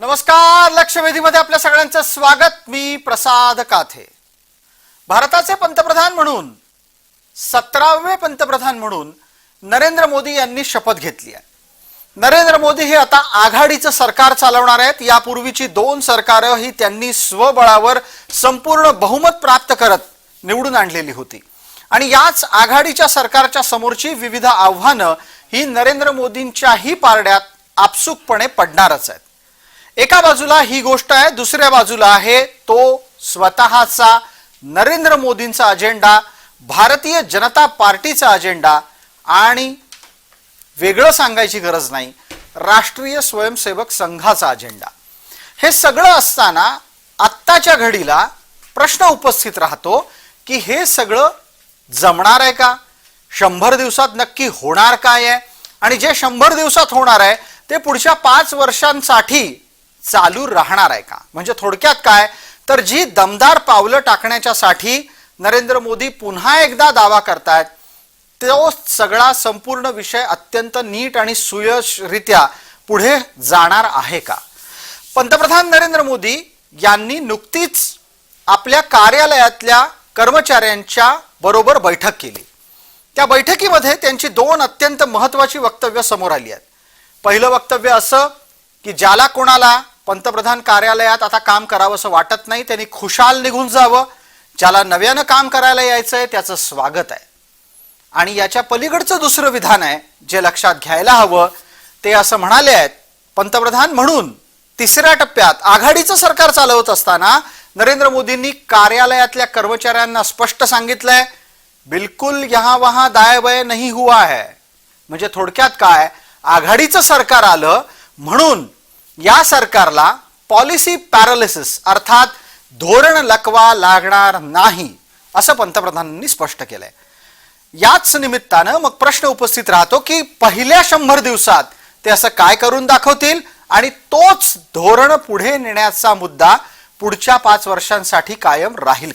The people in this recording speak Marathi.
नमस्कार लक्षवेधीमध्ये आपल्या सगळ्यांचं स्वागत. मी प्रसाद काथे. भारताचे पंतप्रधान म्हणून सतरावे पंतप्रधान म्हणून नरेंद्र मोदी यांनी शपथ घेतली आहे. नरेंद्र मोदी हे आता आघाडीचं सरकार चालवणार आहेत. यापूर्वीची दोन सरकारं ही त्यांनी स्वबळावर संपूर्ण बहुमत प्राप्त करत निवडून आणलेली होती. आणि याच आघाडीच्या सरकारच्या समोरची विविध आव्हानं ही नरेंद्र मोदींच्याही पारड्यात आपसुकपणे पडणारच आहेत. एका बाजूला ही गोष्ट आहे दुसऱ्या बाजूला आहे तो स्वतःचा नरेंद्र मोदींचा अजेंडा भारतीय जनता पार्टीचा अजेंडा आणि वेगळं सांगायची गरज नाही राष्ट्रीय स्वयंसेवक संघाचा अजेंडा. हे सगळं असताना आत्ताच्या घडीला प्रश्न उपस्थित राहतो की हे सगळं जमणार आहे का? शंभर दिवसात नक्की होणार काय आहे? आणि जे शंभर दिवसात होणार आहे ते पुढच्या पाच वर्षांसाठी चालू राहणार आहे का? म्हणजे थोडक्यात काय? तर जी दमदार पावलं टाकण्याच्यासाठी नरेंद्र मोदी पुन्हा एकदा दावा करतायत तो सगळा संपूर्ण विषय अत्यंत नीट आणि सुयशरित्या पुढे जाणार आहे का? पंतप्रधान नरेंद्र मोदी यांनी नुकतीच आपल्या कार्यालयातल्या कर्मचाऱ्यांच्या बरोबर बैठक केली. त्या बैठकीमध्ये त्यांची दोन अत्यंत महत्वाची वक्तव्य समोर आली आहेत. पहिलं वक्तव्य असं की ज्याला कोणाला पंतप्रधान कार्यालयात आता काम करावंसं वाटत नाही. त्यांनी खुशाल निघून जावं. ज्याला नव्यानं काम करायला यायचं आहे त्याचं स्वागत आहे. आणि याच्या पलीकडचं दुसरं विधान आहे जे लक्षात घ्यायला हवं ते असं म्हणाले आहेत. पंतप्रधान म्हणून तिसऱ्या टप्प्यात आघाडीचं सरकार चालवत असताना नरेंद्र मोदींनी कार्यालयातल्या कर्मचाऱ्यांना स्पष्ट सांगितलंय बिलकुल यहां वहां दाय नाही नहीं हुआ है. म्हणजे थोडक्यात काय? आघाडीचं सरकार आलं म्हणून या सरकारला पॉलिसी पॅरालिसिस अर्थात धोरण लकवा लागणार नाही असं पंतप्रधानांनी स्पष्ट केलंय. याच निमित्तानं मग प्रश्न उपस्थित राहतो की पहिल्या शंभर दिवसात ते असं काय करून दाखवतील? आणि तोच धोरण पुढे नेण्याचा मुद्दा पुढच्या पाच वर्षांसाठी कायम राहील